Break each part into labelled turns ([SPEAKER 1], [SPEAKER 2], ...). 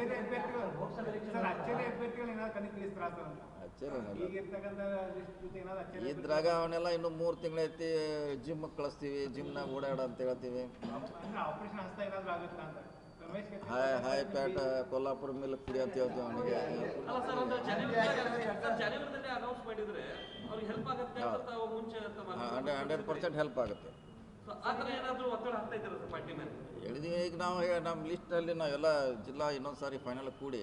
[SPEAKER 1] ಅಚ್ಚೇರಿ ಅಭ್ಯರ್ಥಿಗಳು ಅಚ್ಚೇರಿ ಅಭ್ಯರ್ಥಿಗಳು ಏನಾದ್ರು ಅಚ್ಚೇರಿ
[SPEAKER 2] ಇದ್ರಾಗ ಅವನ್ನೆಲ್ಲ ಇನ್ನು ಮೂರು ತಿಂಗಳೈತಿ ಜಿಮ್ ಕಳಿಸ್ತೀವಿ ಜಿಮ್ನಾಗ ಓಡಾಡ ಅಂತ ಹೇಳ್ತೀವಿ.
[SPEAKER 1] ಆಪರೇಷನ್ ಹಸ್ತ ಏನಾದ್ರು ಆಗುತ್ತಾ ಅಂತ? ರಮೇಶ್ ಗಟ್ಟಿ
[SPEAKER 2] ಹಾಯ್ ಹಾಯ್ ಪ್ಯಾಟ್ ಕೊಲ್ಲಾಪುರ ಮಿಲ್ ಕುಡಿ ಅಂತ ಹೇಳ್ತೀವಿ ಅವನಿಗೆ. ಹಂಡ್ರೆಡ್ ಪರ್ಸೆಂಟ್ ಹೆಲ್ಪ್ ಆಗುತ್ತೆ ಹೇಳಿದೀವಿ ಈಗ ನಾವು ಹೇ- ನಮ್ಮ ಲಿಸ್ಟಲ್ಲಿ ನಾವೆಲ್ಲ ಜಿಲ್ಲಾ ಇನ್ನೊಂದು ಸಾರಿ ಫೈನಲ್ ಕೂಡಿ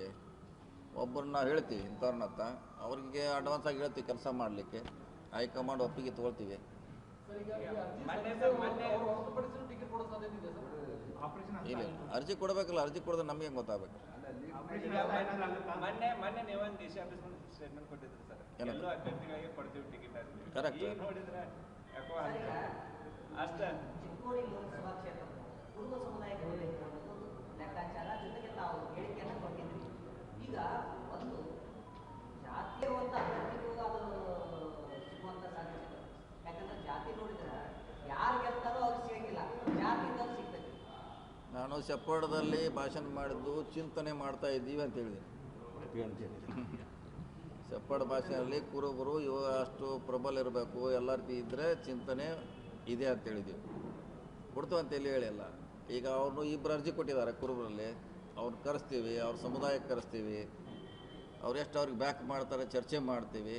[SPEAKER 2] ಒಬ್ಬರನ್ನ ಹೇಳ್ತೀವಿ ಇಂಥವ್ರನ್ನತ್ತ ಅವ್ರಿಗೆ ಅಡ್ವಾನ್ಸ್ ಆಗಿ ಹೇಳ್ತೀವಿ ಕೆಲಸ ಮಾಡಲಿಕ್ಕೆ. ಹೈಕಮಾಂಡ್ ಒಪ್ಪಿಗೆ ತೊಗೊಳ್ತೀವಿ. ಇಲ್ಲ ಅರ್ಜಿ ಕೊಡಬೇಕಲ್ಲ ಅರ್ಜಿ ಕೊಡೋದು ನಮಗೆ ಹೆಂಗೆ ಗೊತ್ತಾಗಬೇಕು?
[SPEAKER 1] ಆಪರೇಷನ್
[SPEAKER 2] ನಾನು ಸೆಪ್ಪಾಡದಲ್ಲಿ ಭಾಷಣ ಮಾಡಿದ್ದು ಚಿಂತನೆ ಮಾಡ್ತಾ ಇದ್ದೀವಿ ಅಂತ ಹೇಳಿದ್ದೀನಿ ಸೆಪ್ಪಾಡ ಭಾಷೆಯಲ್ಲಿ ಕುರುಬರು ಇವ ಅಷ್ಟು ಪ್ರಬಲ ಇರಬೇಕು ಎಲ್ಲ ರೀತಿ ಇದ್ದರೆ ಚಿಂತನೆ ಇದೆ ಅಂತ ಹೇಳಿದ್ದೀವಿ ಕೊಡ್ತು ಅಂತ ಹೇಳಿ ಹೇಳಿಲ್ಲ ಈಗ ಅವ್ರನ್ನು ಇಬ್ಬರು ಅರ್ಜಿ ಕೊಟ್ಟಿದ್ದಾರೆ ಕುರುಬರಲ್ಲಿ. ಅವ್ರನ್ನ ಕರೆಸ್ತೀವಿ, ಅವ್ರ ಸಮುದಾಯಕ್ಕೆ ಕರೆಸ್ತೀವಿ. ಅವ್ರು ಎಷ್ಟು ಅವ್ರಿಗೆ ಬ್ಯಾಕ್ ಮಾಡ್ತಾರೆ, ಚರ್ಚೆ ಮಾಡ್ತೀವಿ.